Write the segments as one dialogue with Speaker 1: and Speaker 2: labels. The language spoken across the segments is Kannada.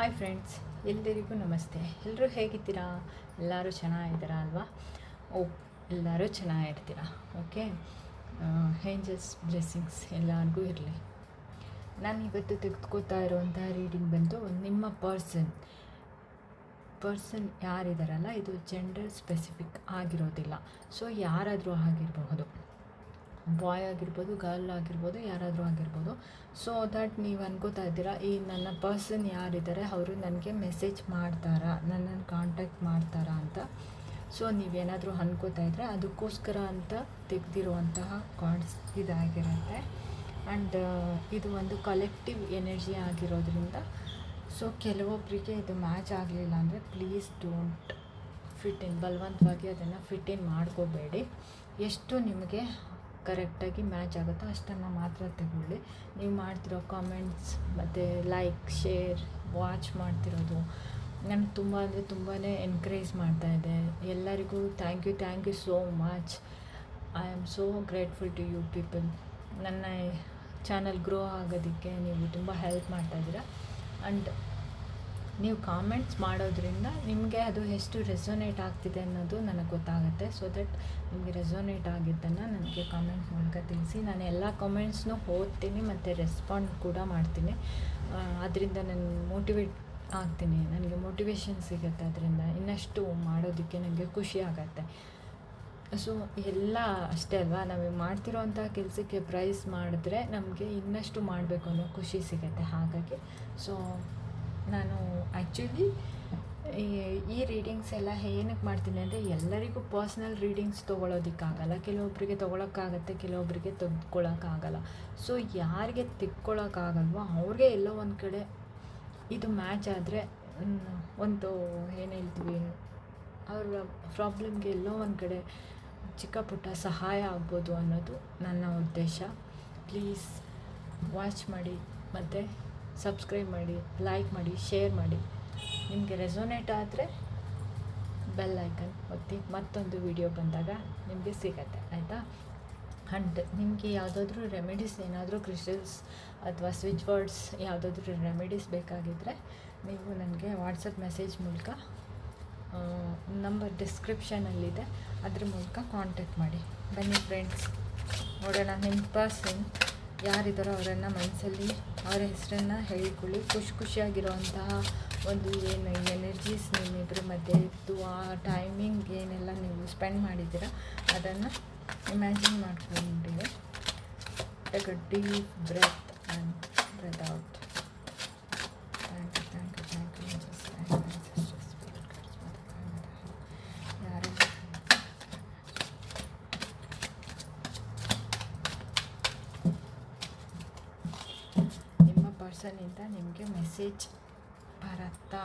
Speaker 1: ಹಾಯ್ ಫ್ರೆಂಡ್ಸ್ ಎಲ್ಲರಿಗೂ ನಮಸ್ತೆ. ಎಲ್ಲರೂ ಹೇಗಿದ್ದೀರಾ? ಎಲ್ಲರೂ ಚೆನ್ನಾಗಿದ್ದೀರಾ ಅಲ್ವಾ? ಓ, ಎಲ್ಲರೂ ಚೆನ್ನಾಗಿರ್ತೀರಾ? ಓಕೆ ಏಂಜಲ್ಸ್ ಬ್ಲೆಸ್ಸಿಂಗ್ಸ್ ಎಲ್ಲರಿಗೂ ಇರಲಿ. ನಾನು ಇವತ್ತು ತೆಗೆದುಕೋತಾ ಇರುವಂಥ ರೀಡಿಂಗ್ ಬಂದು ನಿಮ್ಮ ಪರ್ಸನ್ ಪರ್ಸನ್ ಯಾರಿದ್ದಾರಲ್ಲ ಇದು ಜೆಂಡರ್ ಸ್ಪೆಸಿಫಿಕ್ ಆಗಿರೋದಿಲ್ಲ. ಸೊ ಯಾರಾದರೂ ಆಗಿರಬಹುದು. ಬಾಯ್ ಆಗಿರ್ಬೋದು, ಗರ್ಲ್ ಆಗಿರ್ಬೋದು, ಯಾರಾದರೂ ಆಗಿರ್ಬೋದು. ಸೊ ದಟ್ ನೀವು ಅನ್ಕೋತಾ ಇದ್ದೀರಾ, ಈ ನನ್ನ ಪರ್ಸನ್ ಯಾರಿದ್ದಾರೆ, ಅವರು ನನಗೆ ಮೆಸೇಜ್ ಮಾಡ್ತಾರಾ ನನ್ನನ್ನು ಕಾಂಟ್ಯಾಕ್ಟ್ ಮಾಡ್ತಾರಾ ಅಂತ. ಸೊ ನೀವೇನಾದರೂ ಅನ್ಕೋತಾ ಇದ್ದರೆ ಅದಕ್ಕೋಸ್ಕರ ಅಂತ ತೆಗೆದಿರುವಂತಹ ಕಾರ್ಡ್ಸ್ ಇದಾಗಿರುತ್ತೆ. ಆ್ಯಂಡ್ ಇದು ಒಂದು ಕಲೆಕ್ಟಿವ್ ಎನರ್ಜಿ ಆಗಿರೋದ್ರಿಂದ ಸೊ ಕೆಲವೊಬ್ಬರಿಗೆ ಇದು ಮ್ಯಾಚ್ ಆಗಲಿಲ್ಲ ಅಂದರೆ ಪ್ಲೀಸ್ ಡೋಂಟ್ ಫಿಟ್ ಇನ್ ಬಲವಂತವಾಗಿ ಅದನ್ನು ಫಿಟ್ ಇನ್ ಮಾಡ್ಕೋಬೇಡಿ. ಎಷ್ಟು ನಿಮಗೆ ಕರೆಕ್ಟಾಗಿ ಮ್ಯಾಚ್ ಆಗುತ್ತೋ ಅಷ್ಟನ್ನು ಮಾತ್ರ ತಗೊಳ್ಳಿ. ನೀವು ಮಾಡ್ತಿರೋ ಕಾಮೆಂಟ್ಸ್ ಮತ್ತು ಲೈಕ್ ಶೇರ್ ವಾಚ್ ಮಾಡ್ತಿರೋದು ನನಗೆ ತುಂಬ ಅಂದರೆ ತುಂಬಾ ಎನ್ಕರೇಜ್ ಮಾಡ್ತಾ ಇದೆ. ಎಲ್ಲರಿಗೂ thank you thank you so much I am so grateful to you people ನನ್ನ ಚಾನಲ್ ಗ್ರೋ ಆಗೋದಕ್ಕೆ ನೀವು ತುಂಬ ಹೆಲ್ಪ್ ಮಾಡ್ತಾಯಿದ್ದೀರಾ ಆ್ಯಂಡ್ ನೀವು ಕಾಮೆಂಟ್ಸ್ ಮಾಡೋದ್ರಿಂದ ನಿಮಗೆ ಅದು ಎಷ್ಟು ರೆಸೊನೇಟ್ ಆಗ್ತಿದೆ ಅನ್ನೋದು ನನಗೆ ಗೊತ್ತಾಗುತ್ತೆ. ಸೊ ದಟ್ ನಿಮಗೆ ರೆಸೊನೇಟ್ ಆಗಿದ್ದನ್ನು ನನಗೆ ಕಾಮೆಂಟ್ ಮೂಲಕ ತಿಳಿಸಿ. ನಾನು ಎಲ್ಲ ಕಾಮೆಂಟ್ಸ್ನೂ ಓದ್ತೀನಿ ಮತ್ತು ರೆಸ್ಪಾಂಡ್ ಕೂಡ ಮಾಡ್ತೀನಿ. ಅದರಿಂದ ನಾನು ಮೋಟಿವೇಟ್ ಆಗ್ತೀನಿ. ನನಗೆ ಮೋಟಿವೇಶನ್ ಸಿಗುತ್ತೆ ಅದರಿಂದ ಇನ್ನಷ್ಟು ಮಾಡೋದಕ್ಕೆ ನನಗೆ ಖುಷಿ ಆಗುತ್ತೆ. ಸೊ ಎಲ್ಲ ಅಷ್ಟೇ ಅಲ್ವಾ? ನಾವು ಮಾಡ್ತಿರೋವಂಥ ಕೆಲಸಕ್ಕೆ ಪ್ರೈಸ್ ಮಾಡಿದ್ರೆ ನಮಗೆ ಇನ್ನಷ್ಟು ಮಾಡಬೇಕು ಅನ್ನೋ ಖುಷಿ ಸಿಗುತ್ತೆ ಹಾಗಾಗಿ. ಸೊ ನಾನು ಆ್ಯಕ್ಚುಲಿ ಈ ರೀಡಿಂಗ್ಸ್ ಎಲ್ಲ ಏನಕ್ಕೆ ಮಾಡ್ತೀನಿ ಅಂದರೆ ಎಲ್ಲರಿಗೂ ಪರ್ಸ್ನಲ್ ರೀಡಿಂಗ್ಸ್ ತೊಗೊಳೋದಕ್ಕಾಗಲ್ಲ. ಕೆಲವೊಬ್ಬರಿಗೆ ತೊಗೊಳಕ್ಕಾಗತ್ತೆ ಕೆಲವೊಬ್ಬರಿಗೆ ತೆಗೆದುಕೊಳ್ಳೋಕ್ಕಾಗಲ್ಲ ಸೊ ಯಾರಿಗೆ ತಿಕ್ಕೊಳ್ಳೋಕ್ಕಾಗಲ್ವೋ ಅವ್ರಿಗೆ ಎಲ್ಲೋ ಒಂದು ಕಡೆ ಇದು ಮ್ಯಾಚ್ ಆದರೆ ಒಂದು ಏನು ಹೇಳ್ತೀವಿ, ಅವ್ರ ಪ್ರಾಬ್ಲಮ್ಗೆ ಎಲ್ಲೋ ಒಂದು ಕಡೆ ಚಿಕ್ಕ ಪುಟ್ಟ ಸಹಾಯ ಆಗ್ಬೋದು ಅನ್ನೋದು ನನ್ನ ಉದ್ದೇಶ. ಪ್ಲೀಸ್ ವಾಚ್ ಮಾಡಿ. ಮತ್ತು ಸಬ್ಸ್ಕ್ರೈಬ್ ಮಾಡಿ ಲೈಕ್ ಮಾಡಿ ಶೇರ್ ಮಾಡಿ. ನಿಮಗೆ ರೆಸೊನೇಟ್ ಆದರೆ ಬೆಲ್ ಐಕನ್ ಒತ್ತಿ ಮತ್ತೊಂದು ವಿಡಿಯೋ ಬಂದಾಗ ನಿಮಗೆ ಸಿಗತ್ತೆ, ಆಯಿತಾ? ಆ್ಯಂಡ್ ನಿಮಗೆ ಯಾವುದಾದ್ರೂ ರೆಮಿಡೀಸ್ ಏನಾದರೂ ಕ್ರಿಸ್ಟಲ್ಸ್ ಅಥವಾ ಸ್ವಿಚ್ ವರ್ಡ್ಸ್ ಯಾವುದಾದ್ರೂ ರೆಮಿಡೀಸ್ ಬೇಕಾಗಿದ್ದರೆ ನೀವು ನನಗೆ ವಾಟ್ಸಪ್ ಮೆಸೇಜ್ ಮೂಲಕ ನಂಬರ್ ಡಿಸ್ಕ್ರಿಪ್ಷನಲ್ಲಿದೆ ಅದ್ರ ಮೂಲಕ ಕಾಂಟ್ಯಾಕ್ಟ್ ಮಾಡಿ. ಬನ್ನಿ ಫ್ರೆಂಡ್ಸ್ ನೋಡೋಣ ನಿಮ್ಮ ಪರ್ಸನ್ ಯಾರಿದ್ದಾರೋ ಅವರನ್ನು ಮನಸ್ಸಲ್ಲಿ ಅವರ ಹೆಸರನ್ನು ಹೇಳಿಕೊಳ್ಳಿ. ಖುಷಿ ಖುಷಿಯಾಗಿರುವಂತಹ ಒಂದು ಏನು ಎನರ್ಜೀಸ್ ನಿಮ್ಮಿಬ್ಬರ ಮಧ್ಯೆ ಇತ್ತು ಆ ಟೈಮಿಂಗ್ ಏನೆಲ್ಲ ನೀವು ಸ್ಪೆಂಡ್ ಮಾಡಿದ್ದೀರ, ಅದನ್ನು ಇಮ್ಯಾಜಿನ್ ಮಾಡ್ಕೊಂಡಿದೆ take a deep breath and breath out ನಿಮಗೆ ಮೆಸೇಜ್ ಬರುತ್ತಾ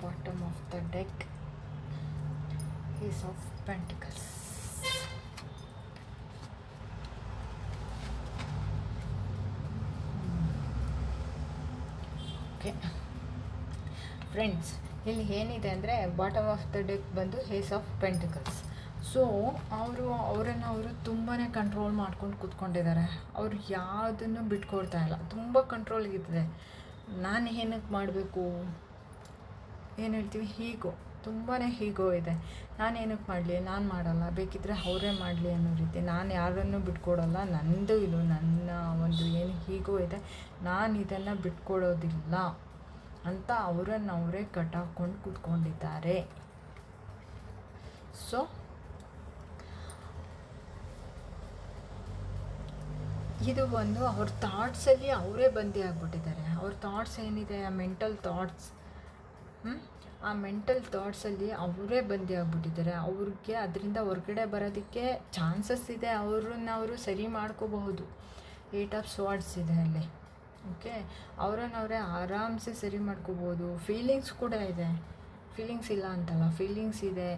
Speaker 1: bottom of the deck is of pentacles okay friends ಇಲ್ಲಿ ಏನಿದೆ ಅಂದರೆ ಬಾಟಮ್ ಆಫ್ ದ ಡೆಕ್ ಬಂದು ಹೇಸ್ ಆಫ್ ಪೆಂಟಿಕಲ್ಸ್ ಸೊ ಅವರು ಅವರನ್ನು ಅವರು ತುಂಬಾ ಕಂಟ್ರೋಲ್ ಮಾಡ್ಕೊಂಡು ಕೂತ್ಕೊಂಡಿದ್ದಾರೆ. ಅವರು ಯಾವುದನ್ನು ಬಿಟ್ಕೊಡ್ತಾ ಇಲ್ಲ. ತುಂಬ ಕಂಟ್ರೋಲ್ ನಾನು ಏನಕ್ಕೆ ಮಾಡಬೇಕು? ಏನು ಹೇಳ್ತೀವಿ? ಹೀಗೋ ತುಂಬಾ ಹೀಗೋ ಇದೆ. ನಾನು ಏನಕ್ಕೆ ಮಾಡಲಿ? ನಾನು ಮಾಡಲ್ಲ. ಬೇಕಿದ್ದರೆ ಅವರೇ ಮಾಡಲಿ ಅನ್ನೋ ರೀತಿ. ನಾನು ಯಾರನ್ನು ಬಿಟ್ಕೊಡೋಲ್ಲ. ನಂದು ಇದು. ನನ್ನ ಒಂದು ಏನು ಹೀಗೋ ಇದೆ. ನಾನು ಇದನ್ನು ಬಿಟ್ಕೊಡೋದಿಲ್ಲ. ಅಂತ ಅವರನ್ನು ಅವರೇ ಕಟ್ಟಾಕೊಂಡು ಕೂತ್ಕೊಂಡಿದ್ದಾರೆ. ಸೊ ಇದು ಬಂದು ಅವ್ರ ಥಾಟ್ಸಲ್ಲಿ ಅವರೇ ಬಂದಿ ಆಗಿಬಿಟ್ಟಿದ್ದಾರೆ. ಅವ್ರ ಥಾಟ್ಸ್ ಏನಿದೆ? ಆ ಮೆಂಟಲ್ ಥಾಟ್ಸ್ ಆ ಮೆಂಟಲ್ ಥಾಟ್ಸಲ್ಲಿ ಅವರೇ ಬಂದಿ ಆಗಿಬಿಟ್ಟಿದ್ದಾರೆ. ಅವ್ರಿಗೆ ಅದರಿಂದ ಹೊರಗಡೆ ಬರೋದಕ್ಕೆ ಚಾನ್ಸಸ್ ಇದೆ. ಅವ್ರನ್ನ ಅವರು ಸರಿ ಮಾಡ್ಕೋಬಹುದು. ಏಟ್ ಆಫ್ ಸ್ವಾರ್ಡ್ಸ್ ಇದೆ ಅಲ್ಲಿ. ಓಕೆ. ಅವರನ್ನವರೇ ಆರಾಮ್ಸೆ ಸರಿ ಮಾಡ್ಕೋಬೋದು. ಫೀಲಿಂಗ್ಸ್ ಕೂಡ ಇದೆ. ಫೀಲಿಂಗ್ಸ್ ಇಲ್ಲ ಅಂತಲ್ಲ ಫೀಲಿಂಗ್ಸ್ ಇದೆ.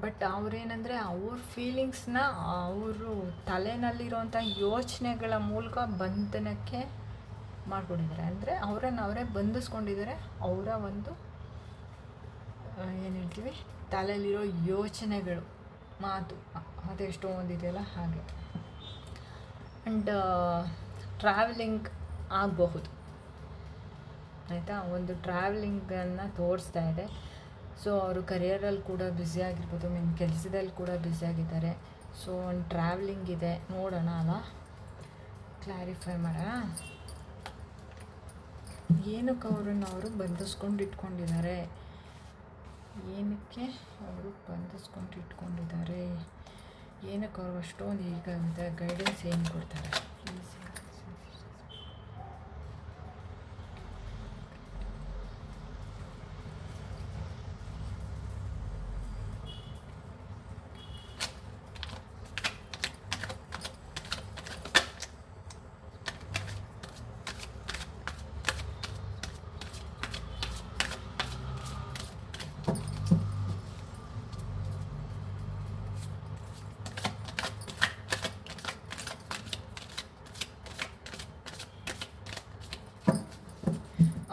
Speaker 1: ಬಟ್ ಅವ್ರೇನಂದರೆ ಅವ್ರ ಫೀಲಿಂಗ್ಸ್ನ ಅವರು ತಲೆನಲ್ಲಿರೋಂಥ ಯೋಚನೆಗಳ ಮೂಲಕ ಬಂಧನಕ್ಕೆ ಮಾಡ್ಕೊಂಡಿದ್ದಾರೆ. ಅಂದರೆ ಅವರನ್ನು ಅವರೇ ಬಂಧಿಸ್ಕೊಂಡಿದ್ದಾರೆ. ಅವರ ಒಂದು ಏನು ಹೇಳ್ತೀವಿ? ತಲೆಯಲ್ಲಿರೋ ಯೋಚನೆಗಳು, ಮಾತು. ಅದೆಷ್ಟೋ ಒಂದಿದೆಯಲ್ಲ ಹಾಗೆ. ಆ್ಯಂಡ್ ಟ್ರಾವೆಲಿಂಗ್ ಆಗಬಹುದು. ಆಯಿತಾ? ಒಂದು ಟ್ರಾವೆಲಿಂಗನ್ನು ತೋರಿಸ್ತಾ ಇದೆ. ಸೊ ಅವರು ಕರಿಯರಲ್ಲಿ ಕೂಡ ಬ್ಯುಸಿ ಆಗಿರ್ಬೋದು ಮೀನ್ ಕೆಲಸದಲ್ಲಿ ಕೂಡ ಆಗಿದ್ದಾರೆ. ಸೊ ಒಂದು ಟ್ರಾವೆಲಿಂಗ್ ಇದೆ. ನೋಡೋಣ ಅಲ್ಲ? ಕ್ಲಾರಿಫೈ ಮಾಡೋಣ. ಏನಕ್ಕೆ ಅವರನ್ನು ಅವರು ಬಂಧಿಸ್ಕೊಂಡು ಇಟ್ಕೊಂಡಿದ್ದಾರೆ? ಏನಕ್ಕೆ ಅವರು ಬಂಧಿಸ್ಕೊಂಡು ಇಟ್ಕೊಂಡಿದ್ದಾರೆ? ಏನಕ್ಕೆ ಅವರು ಅಷ್ಟೊಂದು ಈಗ ಗೈಡೆನ್ಸ್ ಏನು ಕೊಡ್ತಾರೆ? ಪ್ಲೀಸ್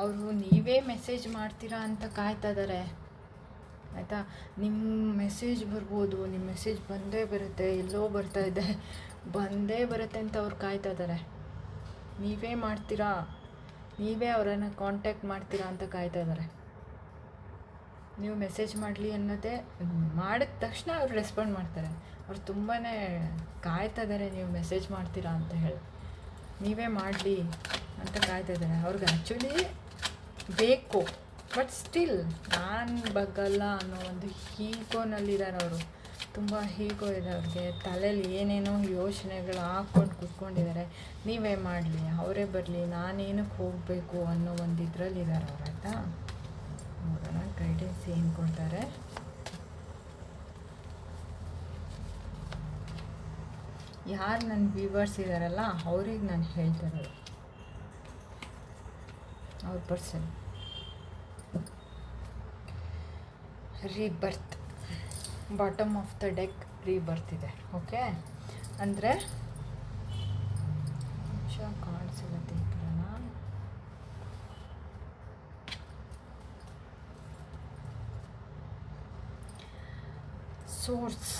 Speaker 1: ಅವರು ನೀವೇ ಮೆಸೇಜ್ ಮಾಡ್ತೀರಾ ಅಂತ ಕಾಯ್ತಾ ಇದ್ದಾರೆ ಆಯಿತಾ? ನಿಮ್ಮ ಮೆಸೇಜ್ ಬರ್ಬೋದು ನಿಮ್ಮ ಮೆಸೇಜ್ ಬಂದೇ ಬರುತ್ತೆ, ಎಲ್ಲೋ ಬರ್ತಾ ಇದೆ. ಬಂದೇ ಬರುತ್ತೆ ಅಂತ ಅವ್ರು ಕಾಯ್ತಾ ಇದ್ದಾರೆ ನೀವೇ ಮಾಡ್ತೀರಾ? ನೀವೇ ಅವರನ್ನು ಕಾಂಟ್ಯಾಕ್ಟ್ ಮಾಡ್ತೀರಾ ಅಂತ ಕಾಯ್ತಾ ಇದ್ದಾರೆ ನೀವು ಮೆಸೇಜ್ ಮಾಡಲಿ ಅನ್ನೋದೇ ಮಾಡಿದ ತಕ್ಷಣ ಅವ್ರು ರೆಸ್ಪಾಂಡ್ ಮಾಡ್ತಾರೆ. ಅವ್ರು ತುಂಬಾ ಕಾಯ್ತಾ ಇದ್ದಾರೆ ನೀವು ಮೆಸೇಜ್ ಮಾಡ್ತೀರಾ ಅಂತ ಹೇಳಿ. ನೀವೇ ಮಾಡಲಿ ಅಂತ ಕಾಯ್ತಾ ಇದ್ದಾರೆ ಅವ್ರಿಗೆ ಆ್ಯಕ್ಚುಲಿ ಬೇಕು. ಬಟ್ ಸ್ಟಿಲ್ ನಾನು ಬಗ್ಗಲ್ಲ ಅನ್ನೋ ಒಂದು ಹೀಗೋನಲ್ಲಿರೋರು ಅವರು. ತುಂಬ ಹೀಗೋ ಇದೆ ಅವ್ರಿಗೆ. ತಲೆಯಲ್ಲಿ ಏನೇನೋ ಯೋಚನೆಗಳು ಹಾಕ್ಕೊಂಡು ಕೂತ್ಕೊಂಡಿದ್ದಾರೆ. ನೀವೇ ಮಾಡಲಿ, ಅವರೇ ಬರಲಿ, ನಾನೇನಕ್ಕೆ ಹೋಗಬೇಕು ಅನ್ನೋ ಒಂದು ಇದರಲ್ಲಿದ್ದಾರೆ ಅವ್ರು, ಆಯಿತಾ? ನೋಡೋಣ ಗೈಡೆನ್ಸ್ ಏನು ಕೊಡ್ತಾರೆ. ಯಾರು ನನ್ನ ವ್ಯೂವರ್ಸ್ ಇದ್ದಾರಲ್ಲ ಅವ್ರಿಗೆ ನಾನು ಹೇಳ್ತಾ ಇರೋದು ಅವ್ರ person rebirth. Bottom of the deck rebirth ಇದೆ ಓಕೆ ಅಂದರೆ ನಿಮಿಷ ಕಾಣಿಸಿಲ್ಲ ಸೋರ್ಸ್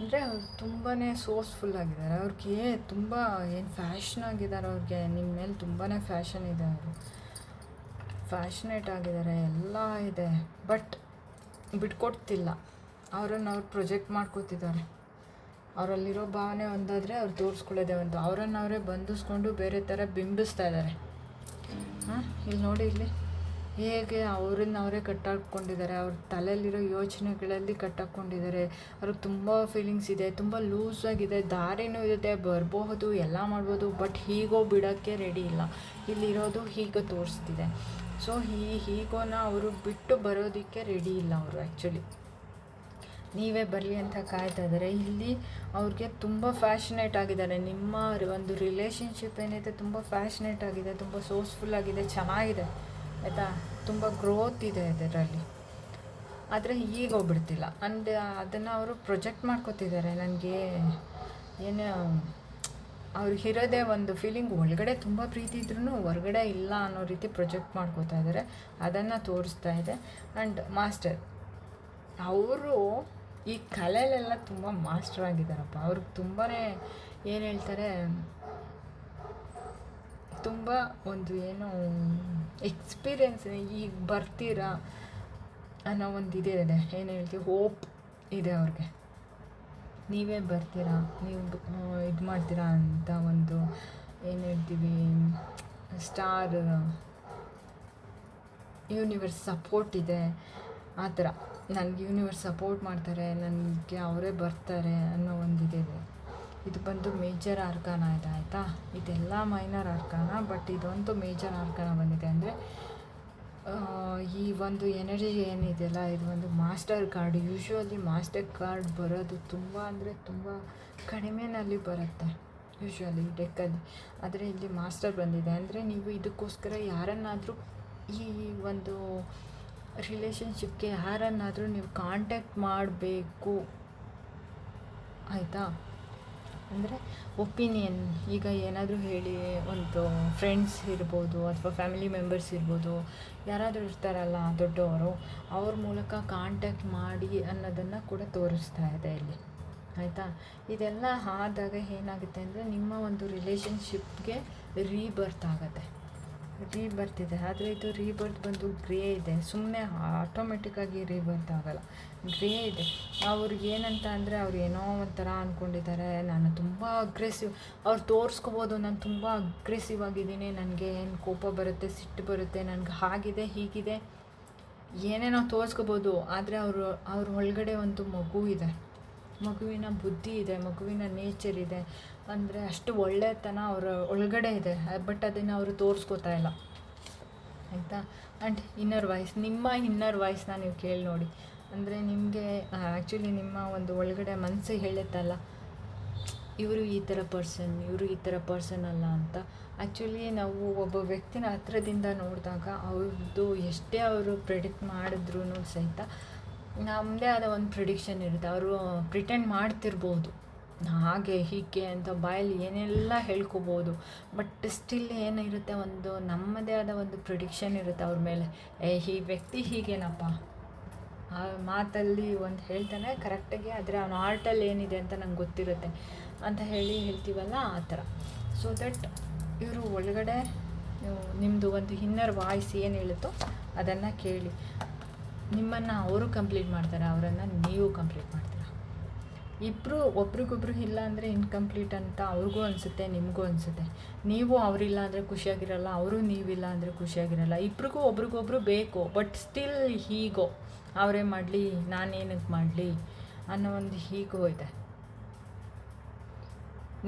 Speaker 1: ಅಂದರೆ ಅವ್ರು ತುಂಬಾ ಸೋರ್ಸ್ಫುಲ್ ಆಗಿದ್ದಾರೆ. ಅವ್ರಿಗೆ ತುಂಬ ಏನು ಫ್ಯಾಷನ್ ಆಗಿದ್ದಾರೆ ಅವ್ರಿಗೆ ನಿಮ್ಮ ಮೇಲೆ ತುಂಬಾ ಫ್ಯಾಷನ್ ಇದೆ ಅವರು. ಫ್ಯಾಷನೇಟ್ ಆಗಿದ್ದಾರೆ, ಎಲ್ಲ ಇದೆ. ಬಟ್ ಬಿಟ್ಕೊಡ್ತಿಲ್ಲ. ಅವರನ್ನು ಅವ್ರು ಪ್ರೊಜೆಕ್ಟ್ ಮಾಡ್ಕೋತಿದ್ದಾರೆ. ಅವರಲ್ಲಿರೋ ಭಾವನೆ ಒಂದಾದರೆ ಅವ್ರು ತೋರಿಸ್ಕೊಳ್ಳೋದೇ ಒಂದು. ಅವರನ್ನು ಅವರೇ ಬಂಧಿಸ್ಕೊಂಡು ಬೇರೆ ಥರ ಬಿಂಬಿಸ್ತಾ ಇದ್ದಾರೆ. ಹಾಂ, ಇಲ್ಲಿ ನೋಡಿ ಇಲ್ಲಿ. ಹೇಗೆ ಅವ್ರನ್ನ ಅವರೇ ಕಟ್ಟಾಕ್ಕೊಂಡಿದ್ದಾರೆ ಅವ್ರ ತಲೆಯಲ್ಲಿರೋ ಯೋಚನೆಗಳಲ್ಲಿ ಕಟ್ಟಾಕೊಂಡಿದ್ದಾರೆ. ಅವ್ರಿಗೆ ತುಂಬ ಫೀಲಿಂಗ್ಸ್ ಇದೆ, ತುಂಬ ಲೂಸ್ ಆಗಿದೆ, ದಾರಿನೂ ಇದೆ ಬರಬಹುದು ಎಲ್ಲ ಮಾಡ್ಬೋದು ಬಟ್ ಹೀಗೋ ಬಿಡೋಕ್ಕೆ ರೆಡಿ ಇಲ್ಲ. ಇಲ್ಲಿರೋದು ಹೀಗೆ ತೋರಿಸ್ತಿದೆ. ಸೊ ಈ ಹೀಗೋನ ಅವರು ಬಿಟ್ಟು ಬರೋದಕ್ಕೆ ರೆಡಿ ಇಲ್ಲ ಅವರು ಆ್ಯಕ್ಚುಲಿ ನೀವೇ ಬರಲಿ ಅಂತ ಕಾಯ್ತಾ ಇದ್ದಾರೆ. ಇಲ್ಲಿ ಅವ್ರಿಗೆ ತುಂಬ ಫ್ಯಾಷನೇಟ್ ಆಗಿದ್ದಾರೆ. ನಿಮ್ಮ ಒಂದು ರಿಲೇಷನ್ಶಿಪ್ ಏನಿದೆ, ತುಂಬ ಫ್ಯಾಷನೇಟ್ ಆಗಿದೆ, ತುಂಬ ಸೋರ್ಸ್ಫುಲ್ ಆಗಿದೆ, ಚೆನ್ನಾಗಿದೆ. ಆಯಿತಾ? ತುಂಬ ಗ್ರೋತ್ ಇದೆ ಅದರಲ್ಲಿ ಆದರೆ ಈಗ ಹೋಗ್ಬಿಡ್ತಿಲ್ಲ. ಅಂಡ್ ಅದನ್ನು ಅವರು ಪ್ರೊಜೆಕ್ಟ್ ಮಾಡ್ಕೋತಿದ್ದಾರೆ ನನಗೆ ಏನು, ಅವ್ರು ಇರೋದೇ ಒಂದು ಫೀಲಿಂಗ್ ಒಳಗಡೆ ತುಂಬ ಪ್ರೀತಿ ಇದ್ರೂ ಹೊರಗಡೆ ಇಲ್ಲ ಅನ್ನೋ ರೀತಿ ಪ್ರೊಜೆಕ್ಟ್ ಮಾಡ್ಕೋತಾ ಇದ್ದಾರೆ ಅದನ್ನು ತೋರಿಸ್ತಾ ಇದೆ. ಆ್ಯಂಡ್ ಮಾಸ್ಟರ್ ಅವರು ಈ ಕಲೆಯಲ್ಲೆಲ್ಲ ತುಂಬ ಮಾಸ್ಟರ್ ಆಗಿದ್ದಾರಪ್ಪ. ಅವ್ರಿಗೆ ತುಂಬಾ ಏನು ಹೇಳ್ತಾರೆ ತುಂಬ ಒಂದು ಏನು ಎಕ್ಸ್ಪೀರಿಯನ್ಸ್ ಈಗ ಬರ್ತೀರಾ ಅನ್ನೋ ಒಂದು ಇದೇ ಇದೆ. ಏನು ಹೇಳ್ತೀವಿ ಹೋಪ್ ಇದೆ ಅವ್ರಿಗೆ. ನೀವೇ ಬರ್ತೀರಾ? ನೀವು ಇದು ಮಾಡ್ತೀರಾ ಅಂತ ಒಂದು ಏನು ಹೇಳ್ತೀವಿ? ಸ್ಟಾರ್ ಯೂನಿವರ್ಸ್ ಸಪೋರ್ಟ್ ಇದೆ. ಆ ಥರ. ನನಗೆ ಯೂನಿವರ್ಸ್ ಸಪೋರ್ಟ್ ಮಾಡ್ತಾರೆ. ನನಗೆ ಅವರೇ ಬರ್ತಾರೆ ಅನ್ನೋ ಒಂದು ಇದಿದೆ ಇದು ಬಂದು ಮೇಜರ್ ಆರ್ಕಾನ ಇದೆ, ಆಯಿತಾ? ಇದೆಲ್ಲ ಮೈನರ್ ಆರ್ಕಾನ? ಬಟ್ ಇದೊಂದು ಮೇಜರ್ ಆರ್ಕಾನ ಬಂದಿದೆ ಅಂದರೆ ಈ ಒಂದು ಎನರ್ಜಿ ಏನಿದೆಯಲ್ಲ, ಇದು ಒಂದು master card. Usually master card ಬರೋದು ತುಂಬ ಅಂದರೆ ತುಂಬ ಕಡಿಮೆನಲ್ಲಿ ಬರುತ್ತೆ, ಯೂಶ್ವಲಿ ಡೆಕ್ಕಲ್ಲಿ ಆದರೆ ಇಲ್ಲಿ ಮಾಸ್ಟರ್ ಬಂದಿದೆ ಅಂದರೆ ನೀವು ಇದಕ್ಕೋಸ್ಕರ ಯಾರನ್ನಾದರೂ ಈ ಒಂದು ರಿಲೇಷನ್ಶಿಪ್ಗೆ ಯಾರನ್ನಾದರೂ ನೀವು ಕಾಂಟ್ಯಾಕ್ಟ್ ಮಾಡಬೇಕು, ಆಯಿತಾ? ಅಂದರೆ ಒಪಿನಿಯನ್, ಈಗ ಏನಾದರೂ ಹೇಳಿ ಒಂದು ಫ್ರೆಂಡ್ಸ್ ಇರ್ಬೋದು ಅಥವಾ ಫ್ಯಾಮಿಲಿ ಮೆಂಬರ್ಸ್ ಇರ್ಬೋದು, ಯಾರಾದರೂ ಇರ್ತಾರಲ್ಲ ದೊಡ್ಡವರು, ಅವ್ರ ಮೂಲಕ ಕಾಂಟ್ಯಾಕ್ಟ್ ಮಾಡಿ ಅನ್ನೋದನ್ನು ಕೂಡ ತೋರಿಸ್ತಾ ಇದೆ ಇಲ್ಲಿ. ಆಯಿತಾ? ಇದೆಲ್ಲ ಆದಾಗ ಏನಾಗುತ್ತೆ ಅಂದರೆ ನಿಮ್ಮ ಒಂದು ರಿಲೇಷನ್ಶಿಪ್ಗೆ ರೀಬರ್ತ್ ಆಗುತ್ತೆ. ರೀಬರ್ತ್ ಇದೆ ಆದರೆ ಇದು ರೀಬರ್ತ್ ಬಂದು ಗ್ರೇ ಇದೆ. ಸುಮ್ಮನೆ ಆಟೋಮೆಟಿಕ್ಕಾಗಿ ರೀಬರ್ತ್ ಆಗಲ್ಲ. ಗ್ರೇ ಇದೆ. ಅವ್ರಿಗೆ ಏನಂತ ಅಂದರೆ ಅವ್ರು ಏನೋ ಒಂಥರ ಅಂದ್ಕೊಂಡಿದ್ದಾರೆ ನಾನು ತುಂಬ ಅಗ್ರೆಸಿವ್ ಅವ್ರು ತೋರಿಸ್ಕೋಬೋದು. ನಾನು ತುಂಬ ಅಗ್ರೆಸಿವ್ ಆಗಿದ್ದೀನಿ. ನನಗೆ ಏನು ಕೋಪ ಬರುತ್ತೆ, ಸಿಟ್ಟು ಬರುತ್ತೆ, ನನಗೆ ಹಾಗಿದೆ, ಹೀಗಿದೆ. ಏನೇನೋ ತೋರಿಸ್ಕೋಬೋದು. ಆದರೆ ಅವರು, ಅವ್ರ ಒಳಗಡೆ ಒಂದು ಮಗು ಇದೆ. ಮಗುವಿನ ಬುದ್ಧಿ ಇದೆ, ಮಗುವಿನ ನೇಚರ್ ಇದೆ. ಅಂದರೆ ಅಷ್ಟು ಒಳ್ಳೆತನ ಅವರ ಒಳಗಡೆ ಇದೆ. ಬಟ್ ಅದನ್ನು ಅವರು ತೋರಿಸ್ಕೋತಾ ಇಲ್ಲ. ಆಯಿತಾ? ಆ್ಯಂಡ್ ಇನ್ನರ್ ವಾಯ್ಸ್ ನಿಮ್ಮ ಇನ್ನರ್ ವಾಯ್ಸ್ನ ನೀವು ಕೇಳಿ ನೋಡಿ. ಅಂದರೆ ನಿಮಗೆ ಆ್ಯಕ್ಚುಲಿ ನಿಮ್ಮ ಒಂದು ಒಳಗಡೆ ಮನಸ್ಸು ಹೇಳುತ್ತಲ್ಲ, ಇವರು ಈ ಥರ ಪರ್ಸನ್ ಇವರು ಈ ಥರ ಪರ್ಸನ್ ಅಲ್ಲ ಅಂತ. ಆ್ಯಕ್ಚುಲಿ ನಾವು ಒಬ್ಬ ವ್ಯಕ್ತಿನ ಹತ್ರದಿಂದ ನೋಡಿದಾಗ ಅವ್ರದ್ದು ಎಷ್ಟೇ ಅವರು ಪ್ರೆಡಿಕ್ಟ್ ಮಾಡಿದ್ರು ಸಹಿತ ನಮ್ಮದೇ ಆದ ಒಂದು ಪ್ರಿಡಿಕ್ಷನ್ ಇರುತ್ತೆ. ಅವರು ಪ್ರಿಟೆಂಡ್ ಮಾಡ್ತಿರ್ಬೋದು. ಹಾಗೆ ಹೀಗೆ ಅಂತ ಬಾಯಲ್ಲಿ ಏನೆಲ್ಲ ಹೇಳ್ಕೋಬೋದು. ಬಟ್ ಸ್ಟಿಲ್ ಏನಿರುತ್ತೆ ಒಂದು ನಮ್ಮದೇ ಆದ ಒಂದು ಪ್ರಿಡಿಕ್ಷನ್ ಇರುತ್ತೆ ಅವ್ರ ಮೇಲೆ. ಏ, ಈ ವ್ಯಕ್ತಿ ಹೀಗೇನಪ್ಪ? ಆ ಮಾತಲ್ಲಿ ಒಂದು ಹೇಳ್ತಾನೆ ಕರೆಕ್ಟಾಗಿ ಆದರೆ ಅವನ ಆರ್ಟಲ್ಲಿ ಏನಿದೆ ಅಂತ ನಂಗೆ ಗೊತ್ತಿರುತ್ತೆ ಅಂತ ಹೇಳಿ ಹೇಳ್ತೀವಲ್ಲ ಆ ಥರ. ಸೊ ದಟ್ ಇವರು ಒಳಗಡೆ ನಿಮ್ಮದು ಒಂದು ಹಿನ್ನರ್ ವಾಯ್ಸ್ ಏನು ಹೇಳುತ್ತೋ ಅದನ್ನು ಕೇಳಿ. ನಿಮ್ಮನ್ನು ಅವರು ಕಂಪ್ಲೀಟ್ ಮಾಡ್ತಾರೆ, ಅವರನ್ನು ನೀವು ಕಂಪ್ಲೀಟ್ ಮಾಡ್ತೀರ. ಇಬ್ಬರು ಒಬ್ರಿಗೊಬ್ರು ಇಲ್ಲ ಅಂದರೆ ಇನ್ಕಂಪ್ಲೀಟ್ ಅಂತ ಅವ್ರಿಗೂ ಅನಿಸುತ್ತೆ, ನಿಮಗೂ ಅನಿಸುತ್ತೆ. ನೀವು ಅವರಿಲ್ಲ ಅಂದರೆ ಖುಷಿಯಾಗಿರಲ್ಲ, ಅವರು ನೀವಿಲ್ಲ ಅಂದರೆ ಖುಷಿಯಾಗಿರಲ್ಲ. ಇಬ್ರಿಗೂ ಒಬ್ರಿಗೊಬ್ರು ಬೇಕು ಬಟ್ ಸ್ಟಿಲ್ ಹೀಗೋ. ಅವರೇ ಮಾಡಲಿ ನಾನೇನಕ್ಕೆ ಮಾಡಲಿ ಅನ್ನೋ ಒಂದು ಹೀಗೋ ಇದೆ.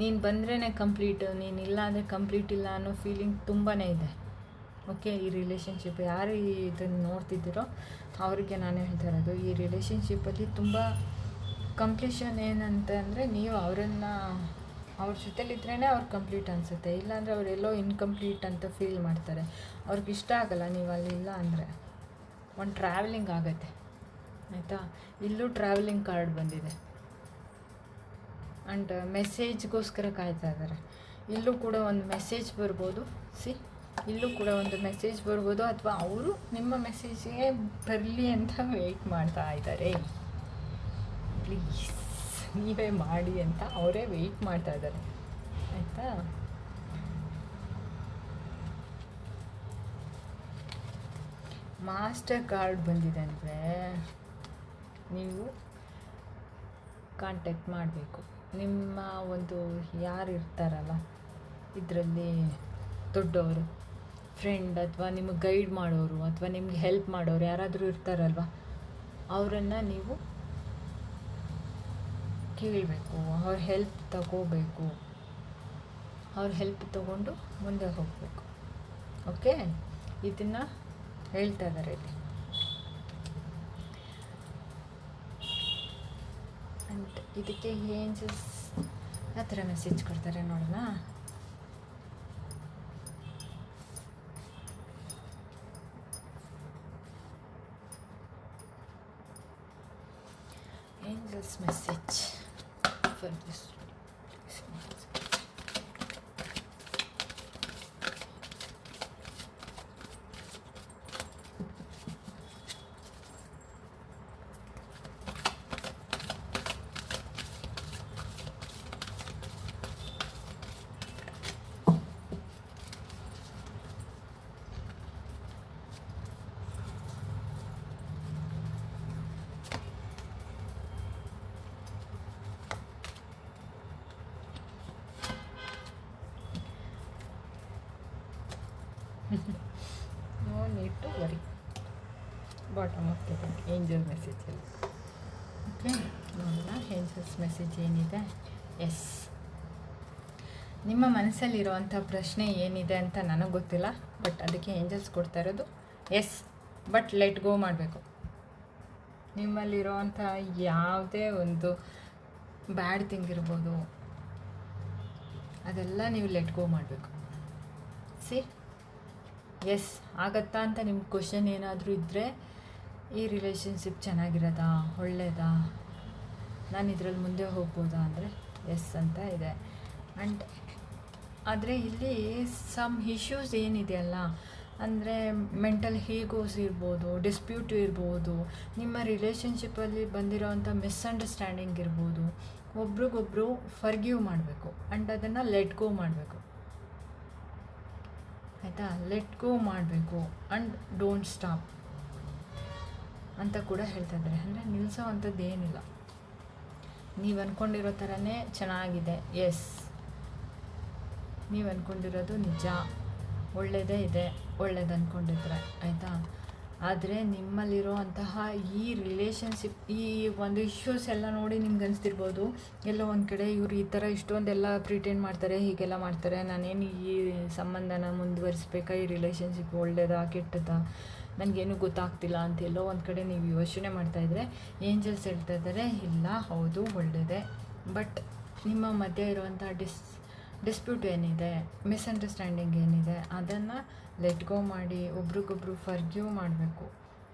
Speaker 1: ನೀನು ಬಂದ್ರೇ ಕಂಪ್ಲೀಟ್ ನೀನು ಇಲ್ಲ ಅಂದರೆ ಕಂಪ್ಲೀಟ್ ಇಲ್ಲ ಅನ್ನೋ ಫೀಲಿಂಗ್ ತುಂಬಾ ಇದೆ. ಓಕೆ ಈ ರಿಲೇಷನ್ಶಿಪ್ ಯಾರು ಇದನ್ನು ನೋಡ್ತಿದ್ದೀರೋ ಅವರಿಗೆ ನಾನು ಹೇಳ್ತಾ ಇರೋದು. ಈ ರಿಲೇಷನ್ಶಿಪ್ಪಲ್ಲಿ ತುಂಬ ಕಂಪ್ಲೀಷನ್ ಏನಂತ ಅಂದರೆ ನೀವು ಅವರನ್ನು, ಅವ್ರ ಜೊತೆಲಿದ್ರೇ ಅವ್ರು ಕಂಪ್ಲೀಟ್ ಅನಿಸುತ್ತೆ. ಇಲ್ಲಾಂದರೆ ಎಲ್ಲೋ ಇನ್ಕಂಪ್ಲೀಟ್ ಅಂತ ಫೀಲ್ ಮಾಡ್ತಾರೆ. ಅವ್ರಿಗೆ ಇಷ್ಟ ಆಗಲ್ಲ ನೀವು ಅಲ್ಲಿಲ್ಲ ಅಂದರೆ. ಒಂದು ಟ್ರಾವೆಲಿಂಗ್ ಆಗುತ್ತೆ. ಆಯಿತಾ? ಇಲ್ಲೂ ಟ್ರಾವೆಲಿಂಗ್ ಕಾರ್ಡ್ ಬಂದಿದೆ. ಆ್ಯಂಡ್ ಮೆಸೇಜ್ಗೋಸ್ಕರ ಕಾಯ್ತಾ ಇದ್ದಾರೆ ಇಲ್ಲೂ ಕೂಡ ಒಂದು ಮೆಸೇಜ್ ಬರ್ಬೋದು. ಸಿ, ಇಲ್ಲೂ ಕೂಡ ಒಂದು ಮೆಸೇಜ್ ಬರ್ಬೋದು. ಅಥವಾ ಅವರು ನಿಮ್ಮ ಮೆಸೇಜ್ಗೆ ಬರಲಿ ಅಂತ ವೆಯ್ಟ್ ಮಾಡ್ತಾ ಇದ್ದಾರೆ ಪ್ಲೀಸ್, ನೀವೇ ಮಾಡಿ ಅಂತ ಅವರೇ ವೆಯ್ಟ್ ಮಾಡ್ತಾ ಇದ್ದಾರೆ. ಆಯಿತಾ? ಮಾಸ್ಟರ್ ಕಾರ್ಡ್ ಬಂದಿದೆ ಅಂದರೆ ನೀವು ಕಾಂಟ್ಯಾಕ್ಟ್ ಮಾಡಬೇಕು. ನಿಮ್ಮ ಒಂದು ಯಾರು ಇರ್ತಾರಲ್ಲ, ಇದರಲ್ಲಿ ದೊಡ್ಡವರು ಫ್ರೆಂಡ್ ಅಥವಾ ನಿಮಗೆ ಗೈಡ್ ಮಾಡೋರು ಅಥವಾ ನಿಮ್ಗೆ ಹೆಲ್ಪ್ ಮಾಡೋರು ಯಾರಾದರೂ ಇರ್ತಾರಲ್ವ, ಅವರನ್ನು ನೀವು ಕೇಳಬೇಕು, ಅವ್ರ ಹೆಲ್ಪ್ ತಗೋಬೇಕು. ಅವ್ರ ಹೆಲ್ಪ್ ತಗೊಂಡು ಮುಂದೆ ಹೋಗಬೇಕು. ಓಕೆ ಇದನ್ನು ಹೇಳ್ತಾ ಇದ್ದಾರೆ ಇಲ್ಲಿ. ಅಂತ ಇದಕ್ಕೆ ಏಂಜಸ್ ಆ ಥರ ಮೆಸೇಜ್ ಕೊಡ್ತಾರೆ ನೋಡೋಣ. Angels message. could just bottom of the angel ಮೆಸೇಜಲ್ಲಿ okay ನೋಡೋಣ ಏಂಜಲ್ಸ್ ಮೆಸೇಜ್ ಏನಿದೆ ಎಸ್ ನಿಮ್ಮ ಮನಸ್ಸಲ್ಲಿರುವಂಥ ಪ್ರಶ್ನೆ ಏನಿದೆ ಅಂತ ನನಗೆ ಗೊತ್ತಿಲ್ಲ ಬಟ್ ಅದಕ್ಕೆ ಏಂಜಲ್ಸ್ ಕೊಡ್ತಾ ಇರೋದು ಎಸ್ ಬಟ್ ಲೆಟ್ ಗೋ ಮಾಡಬೇಕು ನಿಮ್ಮಲ್ಲಿರುವಂಥ ಯಾವುದೇ ಒಂದು ಬ್ಯಾಡ್ ಥಿಂಗ್ ಇರ್ಬೋದು ಅದೆಲ್ಲ ನೀವು ಲೆಟ್ ಗೋ ಮಾಡಬೇಕು ಸಿ ಎಸ್ ಆಗತ್ತಾ ಅಂತ ನಿಮ್ಮ ಕ್ವಶನ್ ಏನಾದರೂ ಇದ್ದರೆ ಈ ರಿಲೇಷನ್ಶಿಪ್ ಚೆನ್ನಾಗಿರೋದಾ? ಒಳ್ಳೇದಾ? ನಾನು ಇದರಲ್ಲಿ ಮುಂದೆ ಹೋಗ್ಬೋದಾ ಅಂದರೆ ಎಸ್ ಅಂತ ಇದೆ. ಆ್ಯಂಡ್ ಆದರೆ ಇಲ್ಲಿ ಸಮ್ ಇಶ್ಯೂಸ್ ಏನಿದೆಯಲ್ಲ ಅಂದರೆ ಮೆಂಟಲ್ ಹೀಗೋಸ್ ಇರ್ಬೋದು ಡಿಸ್ಪ್ಯೂಟ್ ಇರ್ಬೋದು, ನಿಮ್ಮ ರಿಲೇಷನ್ಶಿಪ್ಪಲ್ಲಿ ಬಂದಿರೋವಂಥ ಮಿಸ್ಅಂಡರ್ಸ್ಟ್ಯಾಂಡಿಂಗ್ ಇರ್ಬೋದು, ಒಬ್ರಿಗೊಬ್ರು ಫರ್ಗ್ಯೂ ಮಾಡಬೇಕು ಆ್ಯಂಡ್ ಅದನ್ನು ಲೆಟ್ ಗೋ ಮಾಡಬೇಕು. ಆಯಿತಾ? ಲೆಟ್ ಗೋ ಮಾಡಬೇಕು ಆ್ಯಂಡ್ ಡೋಂಟ್ ಸ್ಟಾಪ್ ಅಂತ ಕೂಡ ಹೇಳ್ತಾ ಇದ್ದಾರೆ. ಅಂದರೆ ನಿಲ್ಲಿಸೋ ಅಂಥದ್ದು ಏನಿಲ್ಲ ನೀವು ಅಂದ್ಕೊಂಡಿರೋ ಥರನೇ ಚೆನ್ನಾಗಿದೆ. ಎಸ್ ನೀವು ಅಂದ್ಕೊಂಡಿರೋದು ನಿಜ. ಒಳ್ಳೆಯದೇ ಇದೆ. ಒಳ್ಳೇದು ಅಂದ್ಕೊಂಡಿದ್ರೆ ಆಯಿತಾ? ಆದರೆ ನಿಮ್ಮಲ್ಲಿರೋ ಅಂತಹ ಈ ರಿಲೇಷನ್ಶಿಪ್ ಈ ಒಂದು ಇಶ್ಯೂಸ್ ಎಲ್ಲ ನೋಡಿ ನಿಮ್ಗೆ ಅನಿಸ್ತಿರ್ಬೋದು. ಎಲ್ಲೋ ಒಂದು ಕಡೆ ಇವರು ಈ ಥರ ಇಷ್ಟೊಂದೆಲ್ಲ ಪ್ರಿಟೆಂಡ್ ಮಾಡ್ತಾರೆ, ಹೀಗೆಲ್ಲ ಮಾಡ್ತಾರೆ. ನಾನೇನು ಈ ಸಂಬಂಧನ ಮುಂದುವರಿಸ್ಬೇಕಾ? ಈ ರಿಲೇಷನ್ಶಿಪ್ ಒಳ್ಳೇದಾ, ಕೆಟ್ಟದಾ? ನನಗೇನು ಗೊತ್ತಾಗ್ತಿಲ್ಲ ಅಂತ ಎಲ್ಲೋ ಒಂದು ಕಡೆ ನೀವು ಯೋಚನೆ ಮಾಡ್ತಾಯಿದ್ರೆ ಏಂಜಲ್ಸ್ ಹೇಳ್ತಾ ಇದ್ದಾರೆ, ಇಲ್ಲ, ಹೌದು ಒಳ್ಳೆಯದೇ ಬಟ್ ನಿಮ್ಮ ಮಧ್ಯೆ ಇರುವಂಥ ಡಿಸ್, ಡಿಸ್ಪ್ಯೂಟ್ ಏನಿದೆ, ಮಿಸ್ಅಂಡರ್ಸ್ಟ್ಯಾಂಡಿಂಗ್ ಏನಿದೆ, ಅದನ್ನು ಲೆಟ್ ಗೋ ಮಾಡಿ ಒಬ್ರಿಗೊಬ್ರು ಫರ್ಗ್ಯೂ ಮಾಡಬೇಕು.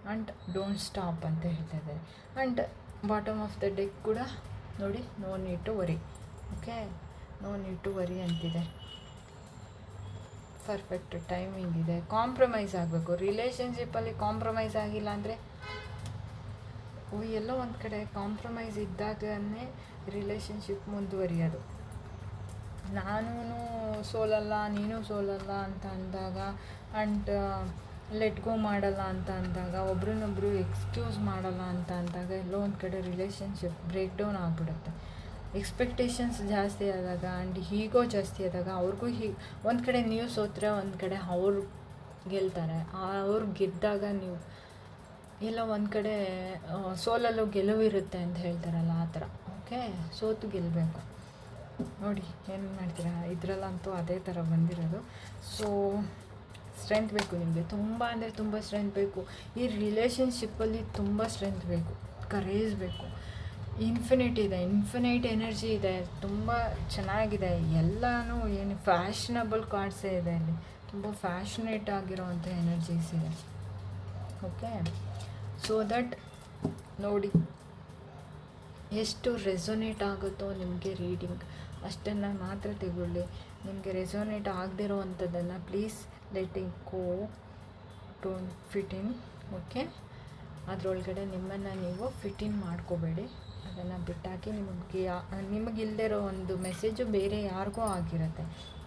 Speaker 1: ಆ್ಯಂಡ್ ಡೋಂಟ್ ಸ್ಟಾಪ್ ಅಂತ ಹೇಳ್ತಾ ಇದ್ದಾರೆ. And bottom of the deck ಕೂಡ ನೋಡಿ no need to worry okay no need to worry ಅಂತಿದೆ. ಪರ್ಫೆಕ್ಟ್ ಟೈಮಿಂಗ್ ಇದೆ. ಕಾಂಪ್ರಮೈಸ್ ಆಗಬೇಕು. ರಿಲೇಷನ್ಶಿಪ್ಪಲ್ಲಿ ಕಾಂಪ್ರಮೈಸ್ ಆಗಿಲ್ಲ ಅಂದರೆ ಎಲ್ಲೋ ಒಂದು ಕಡೆ ಕಾಂಪ್ರಮೈಸ್ ಇದ್ದಾಗನೇ ರಿಲೇಷನ್ಶಿಪ್ ಮುಂದುವರಿಯೋದು. ನಾನೂ ಸೋಲಲ್ಲ, ನೀನು ಸೋಲಲ್ಲ ಅಂತ ಅಂದಾಗ ಆ್ಯಂಡ್ ಲೆಟ್ ಗೋ ಮಾಡಲ್ಲ ಅಂತ ಅಂದಾಗ, ಒಬ್ರನ್ನೊಬ್ರು ಎಕ್ಸ್ಕ್ಯೂಸ್ ಮಾಡಲ್ಲ ಅಂತ ಅಂದಾಗ ಎಲ್ಲೋ ಒಂದು ಕಡೆ ರಿಲೇಷನ್ಶಿಪ್ ಬ್ರೇಕ್ ಡೌನ್ ಆಗಿಬಿಡುತ್ತೆ. ಎಕ್ಸ್ಪೆಕ್ಟೇಷನ್ಸ್ ಜಾಸ್ತಿ ಆದಾಗ ಆ್ಯಂಡ್ ಹೀಗೋ ಜಾಸ್ತಿ ಆದಾಗ ಅವ್ರಿಗೂ ಹೀಗೆ ಒಂದು ಕಡೆ ನೀವು ಸೋತ್ರೆ ಒಂದು ಕಡೆ ಅವ್ರು ಗೆಲ್ತಾರೆ. ಅವ್ರು ಗೆದ್ದಾಗ ನೀವು ಎಲ್ಲ ಒಂದು ಕಡೆ ಸೋಲಲ್ಲೂ ಗೆಲುವು ಇರುತ್ತೆ ಅಂತ ಹೇಳ್ತಾರಲ್ಲ ಆ ಥರ. ಓಕೆ ಸೋತು ಗೆಲ್ಲಬೇಕು ನೋಡಿ, ಏನು ಮಾಡ್ತೀರಾ? ಇದರಲ್ಲಂತೂ ಅದೇ ಥರ ಬಂದಿರೋದು. ಸೊ ಸ್ಟ್ರೆಂತ್ ಬೇಕು ನಿಮಗೆ. ತುಂಬ ಅಂದರೆ ತುಂಬ ಸ್ಟ್ರೆಂತ್ ಬೇಕು. ಈ ರಿಲೇಷನ್ಶಿಪ್ಪಲ್ಲಿ ತುಂಬ ಸ್ಟ್ರೆಂತ್ ಬೇಕು. ಕರೇಜ್ ಬೇಕು. ಇನ್ಫಿನಿಟ್ ಇದೆ ಇನ್ಫಿನೈಟ್ ಎನರ್ಜಿ ಇದೆ, ತುಂಬ ಚೆನ್ನಾಗಿದೆ. ಎಲ್ಲನೂ ಏನು ಫ್ಯಾಷನಬಲ್ ಕಾರ್ಡ್ಸೇ ಇದೆ ಅಲ್ಲಿ. ತುಂಬ ಫ್ಯಾಷನೇಟ್ ಆಗಿರೋವಂಥ ಎನರ್ಜೀಸ್ ಇದೆ. ಓಕೆ ಸೊ ದಟ್ ನೋಡಿ, ಎಷ್ಟು ರೆಸೊನೇಟ್ ಆಗುತ್ತೋ ನಿಮಗೆ ರೀಡಿಂಗ್ ಅಷ್ಟನ್ನು ಮಾತ್ರ ತೆಗೊಳ್ಳಿ. ನಿಮಗೆ ರೆಸೊನೇಟ್ ಆಗದಿರೋ ಅಂಥದ್ದನ್ನು please letting go don't fit in okay ಅದರೊಳಗಡೆ ನಿಮ್ಮನ್ನು ನೀವು ಫಿಟ್ ಇನ್ ಮಾಡ್ಕೋಬೇಡಿ. ಅದನ್ನು ಬಿಟ್ಟಾಕಿ ನಿಮಗೆ ಇರೋ ಒಂದು ಮೆಸೇಜು ಬೇರೆ ಯಾರಿಗೂ ಆಗಿರುತ್ತೆ.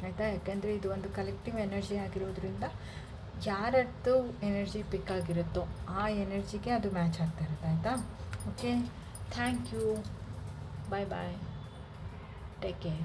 Speaker 1: ಆಯಿತಾ? ಯಾಕೆಂದರೆ ಇದು ಒಂದು ಕಲೆಕ್ಟಿವ್ ಎನರ್ಜಿ ಆಗಿರೋದ್ರಿಂದ ಯಾರದ್ದು ಎನರ್ಜಿ ಪಿಕ್ ಆಗಿರುತ್ತೋ ಆ ಎನರ್ಜಿಗೆ ಅದು ಮ್ಯಾಚ್ ಆಗ್ತಾ ಇರುತ್ತೆ. ಆಯಿತಾ? Okay thank you bye bye take care